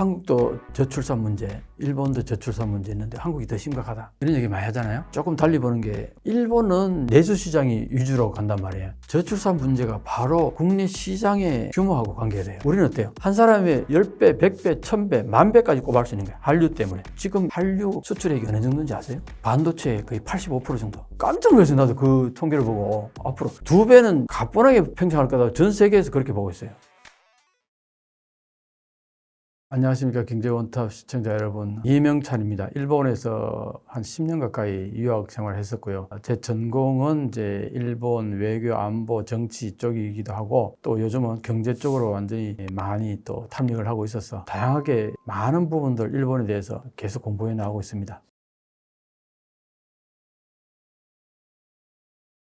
한국도 저출산 문제, 일본도 저출산 문제 있는데 한국이 더 심각하다. 이런 얘기 많이 하잖아요. 조금 달리 보는 게 일본은 내수 시장이 위주로 간단 말이에요. 저출산 문제가 바로 국내 시장의 규모하고 관계돼요. 우리는 어때요? 한 사람의 10배, 100배, 1000배, 만 배까지 꼽을 수 있는 거예요. 한류 때문에. 지금 한류 수출액이 어느 정도인지 아세요? 반도체의 거의 85% 정도. 깜짝 놀랐어요. 나도 그 통계를 보고. 앞으로 두 배는 가뿐하게 평창할 거다. 전 세계에서 그렇게 보고 있어요. 안녕하십니까 경제원탑 시청자 여러분 이명찬입니다. 일본에서 한 10년 가까이 유학 생활했었고요. 제 전공은 이제 일본 외교 안보 정치 쪽이기도 하고 또 요즘은 경제 쪽으로 완전히 많이 또 탐닉을 하고 있어서 다양하게 많은 부분들 일본에 대해서 계속 공부해 나가고 있습니다.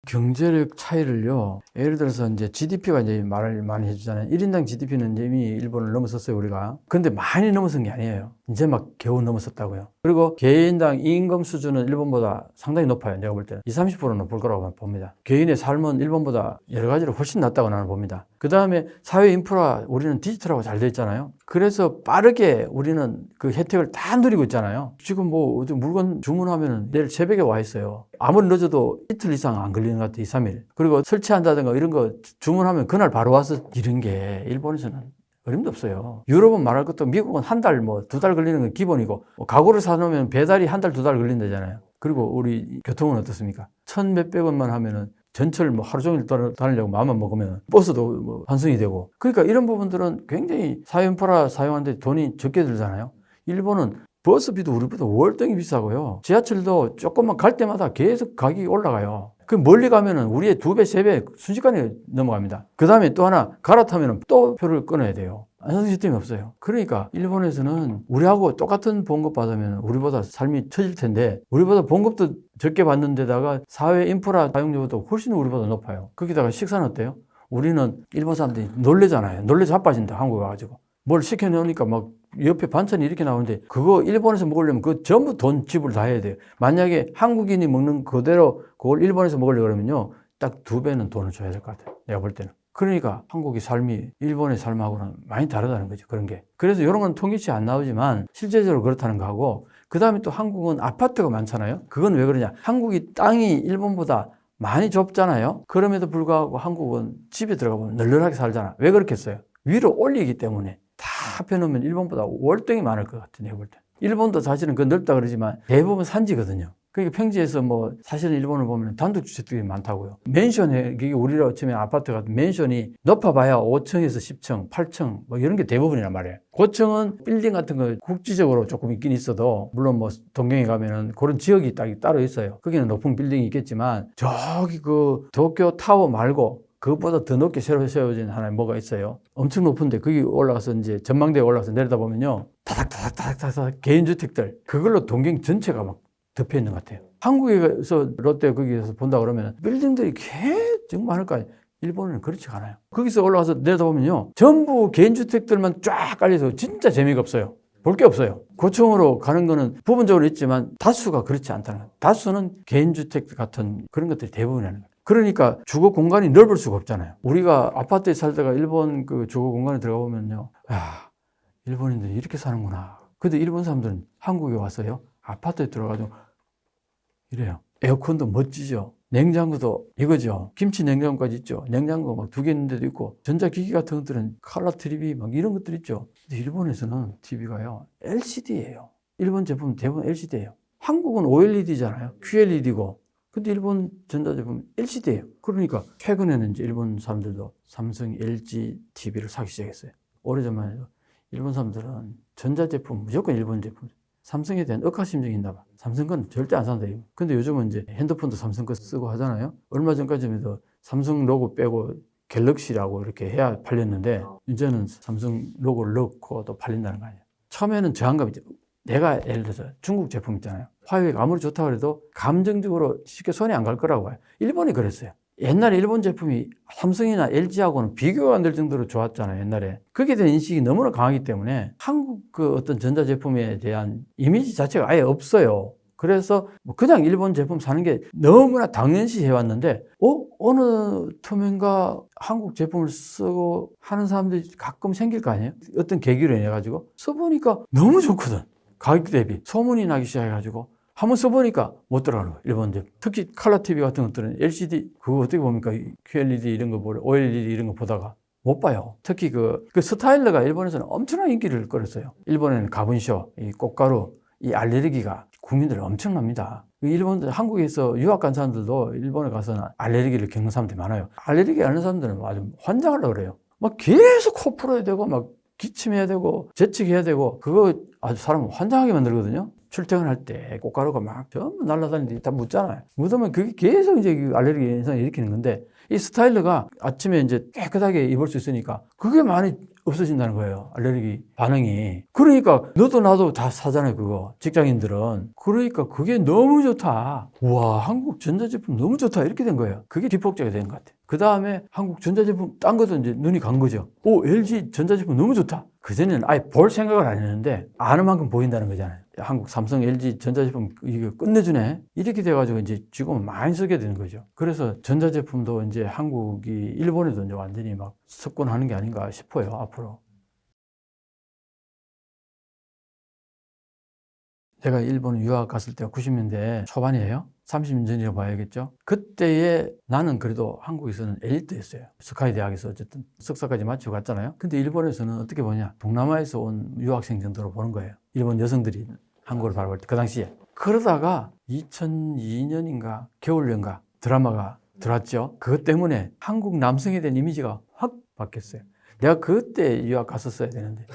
경제력 차이를요. 예를 들어서 이제 GDP가 이제 말을 많이 해주잖아요. 1인당 GDP는 이미 일본을 넘어섰어요, 우리가. 근데 많이 넘어선 게 아니에요. 이제 막 겨우 넘어섰다고요. 그리고 개인당 임금 수준은 일본보다 상당히 높아요. 내가 볼 때는. 20, 30% 높을 거라고 봅니다. 개인의 삶은 일본보다 여러 가지로 훨씬 낫다고 나는 봅니다. 그 다음에 사회 인프라, 우리는 디지털하고 잘 돼 있잖아요. 그래서 빠르게 우리는 그 혜택을 다 누리고 있잖아요. 지금 뭐 어디 물건 주문하면 내일 새벽에 와 있어요. 아무리 늦어도 이틀 이상 안 걸리는 것 같아, 2, 3일. 그리고 설치한다든가 이런 거 주문하면 그날 바로 와서 이런 게 일본에서는 어림도 없어요. 유럽은 말할 것도 미국은 한 달, 뭐 두 달 걸리는 건 기본이고 뭐 가구를 사놓으면 배달이 한 달, 두 달 걸린다잖아요. 그리고 우리 교통은 어떻습니까? 천 몇백 원만 하면은 전철 뭐 하루 종일 다니려고 마음만 먹으면 버스도 뭐 환승이 되고 그러니까 이런 부분들은 굉장히 사인프라 사용하는데 돈이 적게 들잖아요. 일본은 버스비도 우리보다 월등히 비싸고요. 지하철도 조금만 갈 때마다 계속 가격이 올라가요. 그 멀리 가면은 우리의 두 배, 세 배 순식간에 넘어갑니다. 그 다음에 또 하나 갈아타면은 또 표를 끊어야 돼요. 안성 시스템이 없어요. 그러니까 일본에서는 우리하고 똑같은 봉급 받으면 우리보다 삶이 처질 텐데 우리보다 봉급도 적게 받는 데다가 사회 인프라 사용료도 훨씬 우리보다 높아요. 거기다가 식사는 어때요? 우리는 일본 사람들이 놀래잖아요. 놀래 자빠진다 한국 와가지고. 뭘 시켜놓으니까 막 옆에 반찬이 이렇게 나오는데 그거 일본에서 먹으려면 그 전부 돈 지불 다 해야 돼요. 만약에 한국인이 먹는 그대로 그걸 일본에서 먹으려고 그러면요. 딱 두 배는 돈을 줘야 될 것 같아요. 내가 볼 때는. 그러니까 한국의 삶이 일본의 삶하고는 많이 다르다는 거죠. 그런 게. 그래서 이런 건 통계치 안 나오지만 실제적으로 그렇다는 거하고 그 다음에 또 한국은 아파트가 많잖아요. 그건 왜 그러냐. 한국이 땅이 일본보다 많이 좁잖아요. 그럼에도 불구하고 한국은 집에 들어가 보면 널널하게 살잖아. 왜 그렇겠어요? 위로 올리기 때문에 다 합해놓으면 일본보다 월등히 많을 것 같아, 내가 볼 때. 일본도 사실은 그 넓다 그러지만 대부분 산지거든요. 그러니까 평지에서 뭐 사실은 일본을 보면 단독주택들이 많다고요. 맨션에 이게 우리로 치면 아파트 같은 맨션이 높아봐야 5층에서 10층, 8층 뭐 이런 게 대부분이란 말이에요. 고층은 빌딩 같은 거 국지적으로 조금 있긴 있어도 물론 뭐 동경에 가면은 그런 지역이 딱 따로 있어요. 거기는 높은 빌딩이 있겠지만 저기 그 도쿄 타워 말고 그것보다 더 높게 새로 세워진 하나의 뭐가 있어요. 엄청 높은데 거기 올라가서 이제 전망대에 올라가서 내려다 보면요. 다닥다닥다닥다닥 개인주택들 그걸로 동경 전체가 막 덮여 있는 것 같아요. 한국에서 롯데 거기에서 본다 그러면 빌딩들이 계속 많을 거 아니에요. 일본은 그렇지 않아요. 거기서 올라가서 내려다보면요. 전부 개인주택들만 쫙 깔려서 진짜 재미가 없어요. 볼 게 없어요. 고층으로 가는 거는 부분적으로 있지만 다수가 그렇지 않다는 거예요. 다수는 개인주택 같은 그런 것들이 대부분이라는 거예요. 그러니까 주거 공간이 넓을 수가 없잖아요. 우리가 아파트에 살다가 일본 그 주거 공간에 들어가 보면요. 야, 일본인들이 이렇게 사는구나. 근데 일본 사람들은 한국에 와서요. 아파트에 들어가서 이래요. 에어컨도 멋지죠. 냉장고도 이거죠. 김치 냉장고까지 있죠. 냉장고 막 두 개 있는 데도 있고 전자기기 같은 것들은 칼라 TV 막 이런 것들 있죠. 근데 일본에서는 TV가요. LCD예요. 일본 제품 대부분 LCD예요. 한국은 OLED잖아요. QLED고. 근데 일본 전자제품 LCD예요. 그러니까 최근에는 이제 일본 사람들도 삼성, LG TV를 사기 시작했어요. 오래전만 해도 일본 사람들은 전자제품 무조건 일본 제품. 삼성에 대한 억하심정이 있나 봐. 삼성 건 절대 안 산다. 근데 요즘은 이제 핸드폰도 삼성 거 쓰고 하잖아요. 얼마 전까지만 해도 삼성 로고 빼고 갤럭시라고 이렇게 해야 팔렸는데 이제는 삼성 로고를 넣고 또 팔린다는 거 아니에요. 처음에는 저항감이죠. 내가 예를 들어서 중국 제품 있잖아요. 화웨이가 아무리 좋다고 해도 감정적으로 쉽게 손이 안 갈 거라고 봐요. 일본이 그랬어요. 옛날에 일본 제품이 삼성이나 LG하고는 비교가 안 될 정도로 좋았잖아요, 옛날에. 거기에 대한 인식이 너무나 강하기 때문에 한국 그 어떤 전자제품에 대한 이미지 자체가 아예 없어요. 그래서 뭐 그냥 일본 제품 사는 게 너무나 당연시 해왔는데, 어? 어느 틈인가 한국 제품을 쓰고 하는 사람들이 가끔 생길 거 아니에요? 어떤 계기로 인해가지고 써보니까 너무 좋거든. 가격 대비 소문이 나기 시작해가지고 한번 써보니까 못 들어가는 거예요. 일본 제품. 특히 칼라 TV 같은 것들은 LCD 그거 어떻게 봅니까? QLED 이런 거 보래, OLED 이런 거 보다가 못 봐요. 특히 그, 그 스타일러가 일본에서는 엄청난 인기를 끌었어요. 일본에는 가분쇼, 이 꽃가루, 이 알레르기가 국민들 엄청납니다. 그 일본, 한국에서 유학 간 사람들도 일본에 가서는 알레르기를 겪는 사람들이 많아요. 알레르기 앓는 사람들은 아주 환장하려고 그래요. 막 계속 코 풀어야 되고, 막 기침해야 되고, 재채기해야 되고, 그거 아주 사람을 환장하게 만들거든요. 출퇴근할 때 꽃가루가 막 전부 날아다니는데 다 묻잖아요. 묻으면 그게 계속 이제 그 알레르기 현상을 일으키는 건데, 이 스타일러가 아침에 이제 깨끗하게 입을 수 있으니까 그게 많이 없어진다는 거예요. 알레르기 반응이. 그러니까 너도 나도 다 사잖아요, 그거. 직장인들은. 그러니까 그게 너무 좋다. 우와, 한국 전자제품 너무 좋다. 이렇게 된 거예요. 그게 기폭제가 된 것 같아요. 그 다음에 한국 전자제품, 딴 것도 이제 눈이 간 거죠. 오, LG 전자제품 너무 좋다. 그전에는 아예 볼 생각을 안 했는데 아는 만큼 보인다는 거잖아요. 한국 삼성, LG 전자제품 이거 끝내주네. 이렇게 돼가지고 이제 지금은 많이 쓰게 되는 거죠. 그래서 전자제품도 이제 한국이 일본에도 이제 완전히 막 석권하는 게 아닌가 싶어요, 앞으로. 제가 일본 유학 갔을 때가 90년대 초반이에요. 30년 전이라고 봐야겠죠. 그때에 나는 그래도 한국에서는 엘리트였어요. 스카이 대학에서 어쨌든 석사까지 마치고 갔잖아요. 근데 일본에서는 어떻게 보냐. 동남아에서 온 유학생 정도로 보는 거예요. 일본 여성들이 한국을 바라볼 때, 그 당시에. 그러다가 2002년인가 겨울연가 드라마가 들어왔죠. 그것 때문에 한국 남성에 대한 이미지가 확 바뀌었어요. 내가 그때 유학 갔었어야 되는데.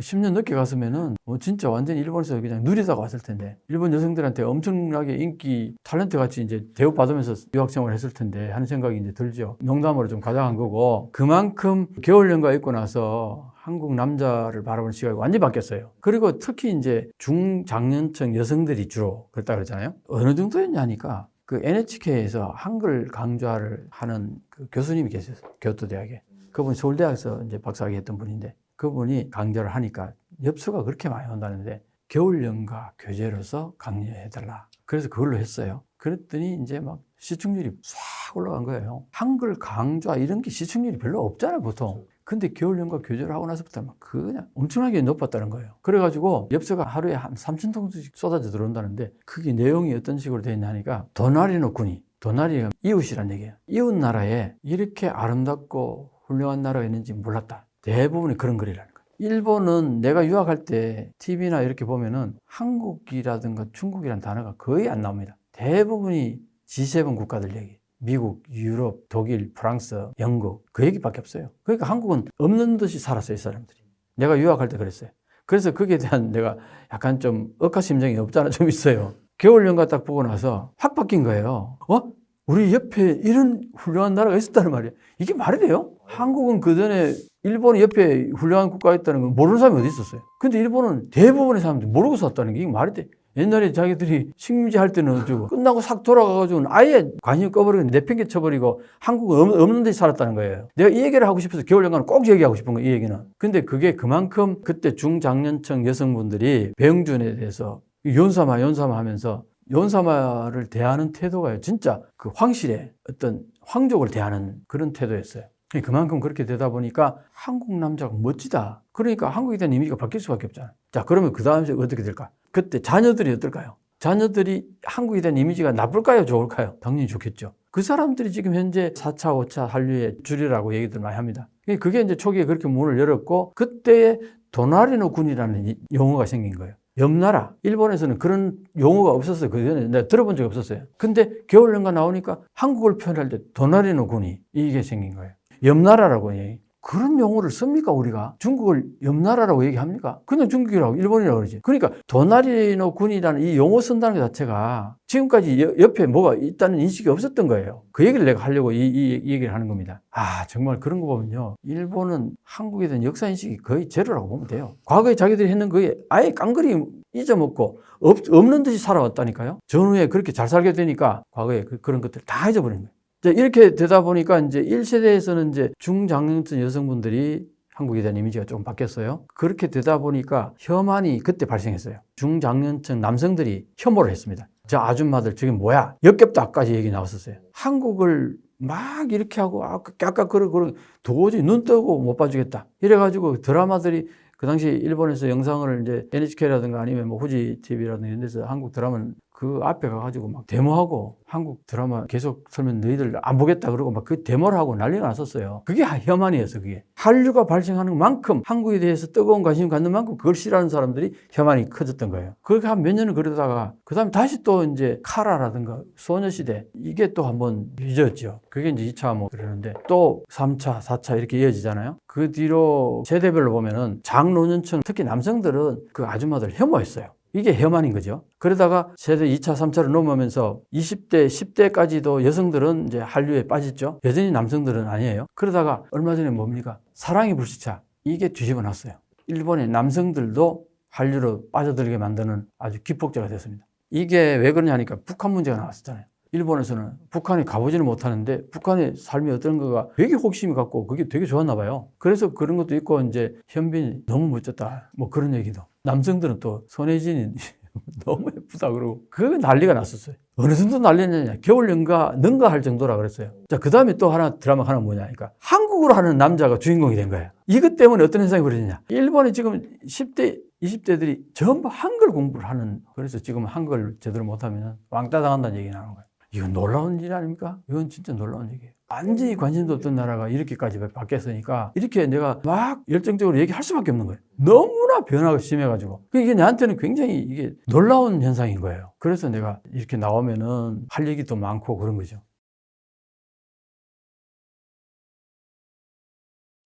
10년 넘게 갔으면은 뭐 진짜 완전히 일본에서 그냥 누리다가 왔을 텐데 일본 여성들한테 엄청나게 인기 탤런트 같이 이제 대우 받으면서 유학 생활을 했을 텐데 하는 생각이 이제 들죠. 농담으로 좀 가져간 거고 그만큼 겨울 연가 있고 나서 한국 남자를 바라보는 시각이 완전히 바뀌었어요. 그리고 특히 이제 중장년층 여성들이 주로 그랬다 그러잖아요. 어느 정도였냐니까 그 NHK에서 한글 강좌를 하는 그 교수님이 계셨어요. 교토대학에. 그분이 서울대학에서 이제 박사학위 했던 분인데 그분이 강좌를 하니까 엽서가 그렇게 많이 온다는데 겨울 연가 교재로서 강의해달라. 그래서 그걸로 했어요. 그랬더니 이제 막 시청률이 싹 올라간 거예요. 한글 강좌 이런 게 시청률이 별로 없잖아요, 보통. 근데 겨울 연가 교재를 하고 나서부터 막 그냥 엄청나게 높았다는 거예요. 그래가지고 엽서가 하루에 한 3천 통씩 쏟아져 들어온다는데 그게 내용이 어떤 식으로 되어 있냐 하니까 도나리 노 군이 도나리가 이웃이란 얘기예요. 이웃 나라에 이렇게 아름답고 훌륭한 나라가 있는지 몰랐다. 대부분이 그런 글이라는 거예요. 일본은 내가 유학할 때 TV나 이렇게 보면은 한국이라든가 중국이라는 단어가 거의 안 나옵니다. 대부분이 G7 국가들 얘기. 미국, 유럽, 독일, 프랑스, 영국 그 얘기밖에 없어요. 그러니까 한국은 없는 듯이 살았어요, 이 사람들이. 내가 유학할 때 그랬어요. 그래서 거기에 대한 내가 약간 좀 억하심정이 없잖아 좀 있어요. 겨울 연가 딱 보고 나서 확 바뀐 거예요. 어? 우리 옆에 이런 훌륭한 나라가 있었다는 말이야. 이게 말이 돼요? 한국은 그 전에 일본이 옆에 훌륭한 국가가 있다는 걸 모르는 사람이 어디 있었어요? 근데 일본은 대부분의 사람들이 모르고 살았다는 게 이게 말이 돼. 옛날에 자기들이 식민지 할 때는 어쩌고 끝나고 싹 돌아가가지고는 아예 관심 꺼버리고 내팽개 쳐버리고 한국은 없- 없는 데 살았다는 거예요. 내가 이 얘기를 하고 싶어서 겨울연가는 꼭 얘기하고 싶은 거예요, 이 얘기는. 근데 그게 그만큼 그때 중장년층 여성분들이 배영준에 대해서 연사마, 연사마 하면서 연사마를 대하는 태도가 진짜 그 황실의 어떤 황족을 대하는 그런 태도였어요. 그만큼 그렇게 되다 보니까 한국 남자가 멋지다. 그러니까 한국에 대한 이미지가 바뀔 수밖에 없잖아요. 자, 그러면 그 다음에 어떻게 될까? 그때 자녀들이 어떨까요? 자녀들이 한국에 대한 이미지가 나쁠까요? 좋을까요? 당연히 좋겠죠. 그 사람들이 지금 현재 4차, 5차 한류의 줄이라고 얘기들 많이 합니다. 그게 이제 초기에 그렇게 문을 열었고, 그때에 도나리노 군이라는 이- 용어가 생긴 거예요. 옆나라. 일본에서는 그런 용어가 없었어요. 그 전에 내가 들어본 적이 없었어요. 근데 겨울연가 나오니까 한국을 표현할 때 도나리노 군이 이게 생긴 거예요. 옆나라라고 얘기. 그런 용어를 씁니까 우리가? 중국을 옆나라라고 얘기합니까? 그냥 중국이라고 일본이라고 그러지. 그러니까 도나리노 군이라는 이 용어 쓴다는 것 자체가 지금까지 여- 옆에 뭐가 있다는 인식이 없었던 거예요. 그 얘기를 내가 하려고 이, 이- 이 얘기를 하는 겁니다. 아 정말 그런 거 보면요. 일본은 한국에 대한 역사 인식이 거의 제로라고 보면 돼요. 과거에 자기들이 했는 거에 아예 깡그리 잊어먹고 없, 없는 듯이 살아왔다니까요. 전후에 그렇게 잘 살게 되니까 과거에 그, 런 것들 다 잊어버린 거예요. 이렇게 되다 보니까 이제 1세대에서는 이제 중장년층 여성분들이 한국에 대한 이미지가 조금 바뀌었어요. 그렇게 되다 보니까 혐한이 그때 발생했어요. 중장년층 남성들이 혐오를 했습니다. 저 아줌마들 저게 뭐야? 역겹다 아까지 얘기 나왔었어요. 한국을 막 이렇게 하고 아까 아까 그러 그러 도저히 눈 뜨고 못 봐주겠다. 이래가지고 드라마들이 그 당시 일본에서 영상을 이제 NHK라든가 아니면 뭐 후지 TV라든가 이런 데서 한국 드라마는 그 앞에 가가지고 막 데모하고 한국 드라마 계속 설면 너희들 안 보겠다 그러고 막 그 데모를 하고 난리가 났었어요. 그게 혐한이었어, 그게. 한류가 발생하는 만큼 한국에 대해서 뜨거운 관심을 갖는 만큼 그걸 싫어하는 사람들이 혐한이 커졌던 거예요. 그렇게 한 몇 년을 그러다가 그 다음에 다시 또 이제 카라라든가 소녀시대 이게 또 한번 잊었죠. 그게 이제 2차 뭐 그러는데 또 3차, 4차 이렇게 이어지잖아요. 그 뒤로 세대별로 보면은 장노년층 특히 남성들은 그 아줌마들 혐오했어요. 이게 혐한인 거죠. 그러다가 세대 2차, 3차를 넘으면서 20대, 10대까지도 여성들은 이제 한류에 빠졌죠. 여전히 남성들은 아니에요. 그러다가 얼마 전에 뭡니까? 사랑의 불시착. 이게 뒤집어 놨어요. 일본의 남성들도 한류로 빠져들게 만드는 아주 기폭제가 됐습니다. 이게 왜 그러냐니까 북한 문제가 나왔었잖아요. 일본에서는 북한에 가보지는 못하는데 북한의 삶이 어떤 거가 되게 호기심이 갖고 그게 되게 좋았나 봐요. 그래서 그런 것도 있고 이제 현빈이 너무 멋졌다. 뭐 그런 얘기도. 남성들은 또 손혜진이 너무 예쁘다 그러고 그게 난리가 났었어요. 어느 정도 난리냐냐. 겨울 연가 능가할 정도라 그랬어요. 자, 그 다음에 또 하나 드라마 하나 뭐냐니까 한국으로 하는 남자가 주인공이 된 거예요. 이것 때문에 어떤 현상이 벌어지냐. 일본에 지금 10대 20대들이 전부 한글 공부를 하는 그래서 지금 한글 제대로 못하면 왕따 당한다는 얘기 나오는 거예요. 이건 놀라운 일 아닙니까? 이건 진짜 놀라운 얘기예요. 완전히 관심도 없던 나라가 이렇게까지 바뀌었으니까 이렇게 내가 막 열정적으로 얘기할 수밖에 없는 거예요. 너무나 변화가 심해가지고. 이게 나한테는 굉장히 이게 놀라운 현상인 거예요. 그래서 내가 이렇게 나오면은 할 얘기도 많고 그런 거죠.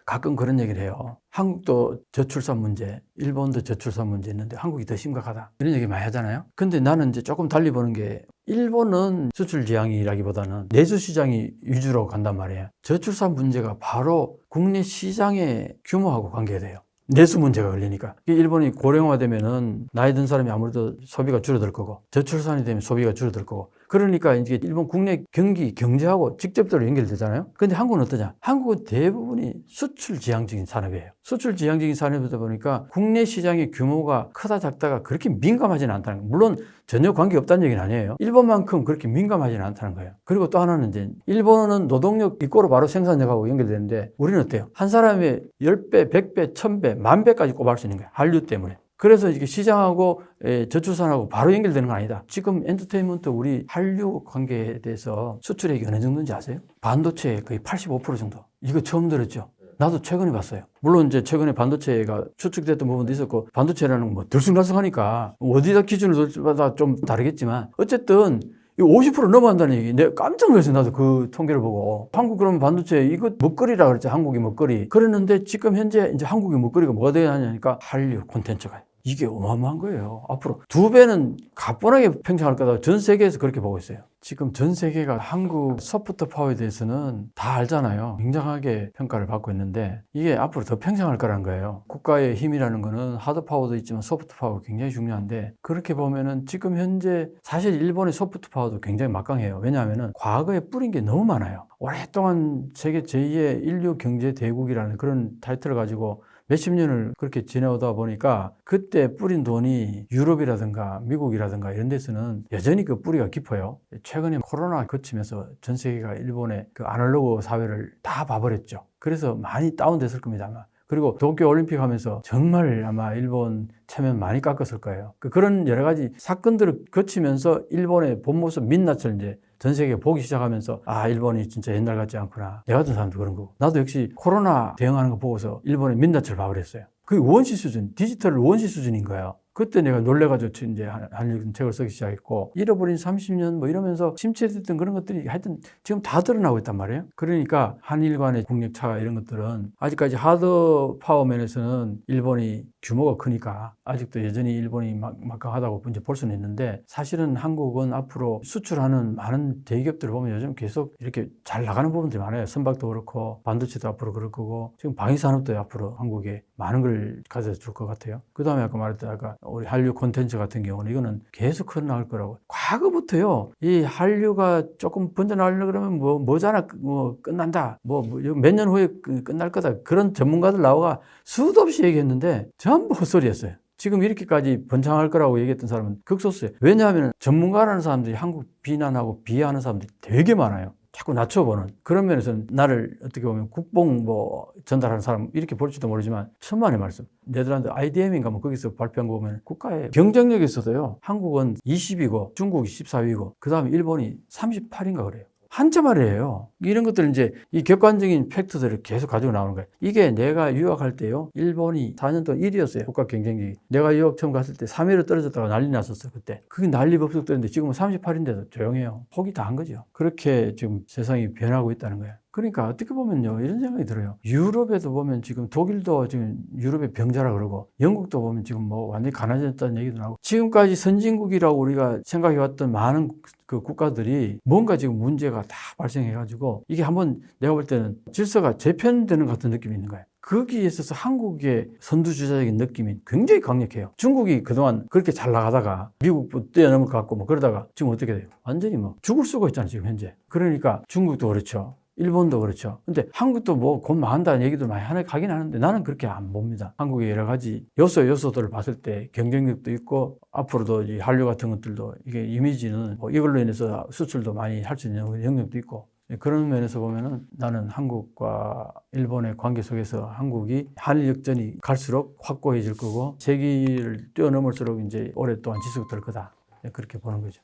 가끔 그런 얘기를 해요. 한국도 저출산 문제, 일본도 저출산 문제 있는데 한국이 더 심각하다. 이런 얘기 많이 하잖아요. 근데 나는 이제 조금 달리 보는 게 일본은 수출 지향이라기보다는 내수 시장이 위주로 간단 말이에요. 저출산 문제가 바로 국내 시장의 규모하고 관계돼요. 내수 문제가 걸리니까. 일본이 고령화되면은 나이 든 사람이 아무래도 소비가 줄어들 거고 저출산이 되면 소비가 줄어들 거고 그러니까 이제 일본 국내 경기 경제하고 직접적으로 연결되잖아요. 근데 한국은 어떠냐? 한국은 대부분이 수출 지향적인 산업이에요. 수출 지향적인 산업이다 보니까 국내 시장의 규모가 크다 작다가 그렇게 민감하지는 않다는 거예요. 물론 전혀 관계 없다는 얘기는 아니에요. 일본만큼 그렇게 민감하지는 않다는 거예요. 그리고 또 하나는 이제 일본은 노동력 입고로 바로 생산력하고 연결되는데 우리는 어때요? 한 사람의 10배, 100배, 1000배, 만배까지 꼽을 수 있는 거예요. 한류 때문에. 그래서 이게 시장하고 에, 저출산하고 바로 연결되는 건 아니다. 지금 엔터테인먼트 우리 한류 관계에 대해서 수출액이 어느 정도인지 아세요? 반도체 거의 85% 정도. 이거 처음 들었죠? 나도 최근에 봤어요. 물론 이제 최근에 반도체가 추측됐던 부분도 있었고 반도체라는 건뭐 들쑥날쑥하니까 어디다 기준을 둘마다 좀 다르겠지만 어쨌든 이50% 넘어간다는 얘기. 내가 깜짝 놀랐어요. 나도 그 통계를 보고. 한국 그러면 반도체 이거 먹거리라 그랬죠. 한국의 먹거리. 그랬는데 지금 현재 이제 한국의 먹거리가 뭐가 돼야 하냐니까 한류 콘텐츠가. 이게 어마어마한 거예요. 앞으로 두 배는 가뿐하게 팽창할 거다. 전 세계에서 그렇게 보고 있어요. 지금 전 세계가 한국 소프트 파워에 대해서는 다 알잖아요. 굉장하게 평가를 받고 있는데 이게 앞으로 더 팽창할 거라는 거예요. 국가의 힘이라는 거는 하드 파워도 있지만 소프트 파워가 굉장히 중요한데 그렇게 보면은 지금 현재 사실 일본의 소프트 파워도 굉장히 막강해요. 왜냐하면은 과거에 뿌린 게 너무 많아요. 오랫동안 세계 제2의 인류 경제 대국이라는 그런 타이틀을 가지고 몇십 년을 그렇게 지내오다 보니까 그때 뿌린 돈이 유럽이라든가 미국이라든가 이런 데서는 여전히 그 뿌리가 깊어요. 최근에 코로나 거치면서 전 세계가 일본의 그 아날로그 사회를 다 봐버렸죠. 그래서 많이 다운됐을 겁니다, 아마. 그리고 도쿄 올림픽 하면서 정말 아마 일본 체면 많이 깎았을 거예요. 그 그런 여러 가지 사건들을 거치면서 일본의 본 모습 민낯을 이제 전 세계가 보기 시작하면서 아 일본이 진짜 옛날 같지 않구나. 내 같은 사람도 그런 거고. 나도 역시 코로나 대응하는 거 보고서 일본의 민낯을 봐버렸어요. 그게 원시 수준, 디지털 원시 수준인 거예요. 그때 내가 놀래가지고 이제 한일 책을 쓰기 시작했고 잃어버린 30년 뭐 이러면서 침체됐던 그런 것들이 하여튼 지금 다 드러나고 있단 말이에요. 그러니까 한일 간의 국력 차가 이런 것들은 아직까지 하드 파워 면에서는 일본이 규모가 크니까 아직도 여전히 일본이 막, 막강하다고 이제 볼 수는 있는데 사실은 한국은 앞으로 수출하는 많은 대기업들을 보면 요즘 계속 이렇게 잘 나가는 부분들이 많아요. 선박도 그렇고 반도체도 앞으로 그럴 거고 지금 방위산업도 앞으로 한국에 많은 걸 가져다 줄것 같아요. 그 다음에 아까 아까 우리 한류 콘텐츠 같은 경우는 이거는 계속 커나갈 거라고. 과거부터요. 이 한류가 조금 번져나가려 그러면 뭐 뭐잖아 뭐 끝난다. 뭐 몇 년 후에 끝- 끝날 거다. 그런 전문가들 나와가 수도 없이 얘기했는데 전부 헛소리였어요. 지금 이렇게까지 번창할 거라고 얘기했던 사람은 극소수예요. 왜냐하면 전문가라는 사람들이 한국 비난하고 비하하는 사람들이 되게 많아요. 자꾸 낮춰보는 그런 면에서는 나를 어떻게 보면 국뽕 뭐 전달하는 사람 이렇게 볼지도 모르지만 천만의 말씀. 네덜란드 IDM인가 뭐 거기서 발표한 거 보면 국가의 경쟁력에 있어서요. 한국은 20이고 중국이 14위고 그 다음에 일본이 38인가 그래요 한참 아래예요. 이런 것들 이제 이 객관적인 팩트들을 계속 가지고 나오는 거예요. 이게 내가 유학할 때요. 일본이 4년 동안 1위였어요. 국가 경쟁력이. 내가 유학 처음 갔을 때 3위로 떨어졌다가 난리 났었어요. 그때. 그게 난리 법석 떨었는데 지금은 38인데도 조용해요. 폭이 다한 거죠. 그렇게 지금 세상이 변하고 있다는 거예요. 그러니까 어떻게 보면요. 이런 생각이 들어요. 유럽에도 보면 지금 독일도 지금 유럽의 병자라 그러고 영국도 보면 지금 뭐 완전히 가난해졌다는 얘기도 나오고 지금까지 선진국이라고 우리가 생각해왔던 많은 그 국가들이 뭔가 지금 문제가 다 발생해가지고 이게 한번 내가 볼 때는 질서가 재편되는 것 같은 느낌이 있는 거예요. 거기에 있어서 한국의 선두주자적인 느낌이 굉장히 강력해요. 중국이 그동안 그렇게 잘 나가다가 미국도 뛰어넘을 것 같고 뭐 그러다가 지금 어떻게 돼요? 완전히 뭐 죽을 수가 있잖아요, 지금 현재. 그러니까 중국도 그렇죠. 일본도 그렇죠. 근데 한국도 뭐 곧 망한다는 얘기도 많이 하긴 하긴 하는데 나는 그렇게 안 봅니다. 한국의 여러 가지 요소 요소들을 봤을 때 경쟁력도 있고 앞으로도 이 한류 같은 것들도 이게 이미지는 뭐 이걸로 인해서 수출도 많이 할 수 있는 영역도 있고 그런 면에서 보면은 나는 한국과 일본의 관계 속에서 한국이 한일 역전이 갈수록 확고해질 거고 세기를 뛰어넘을수록 이제 오랫동안 지속될 거다 그렇게 보는 거죠.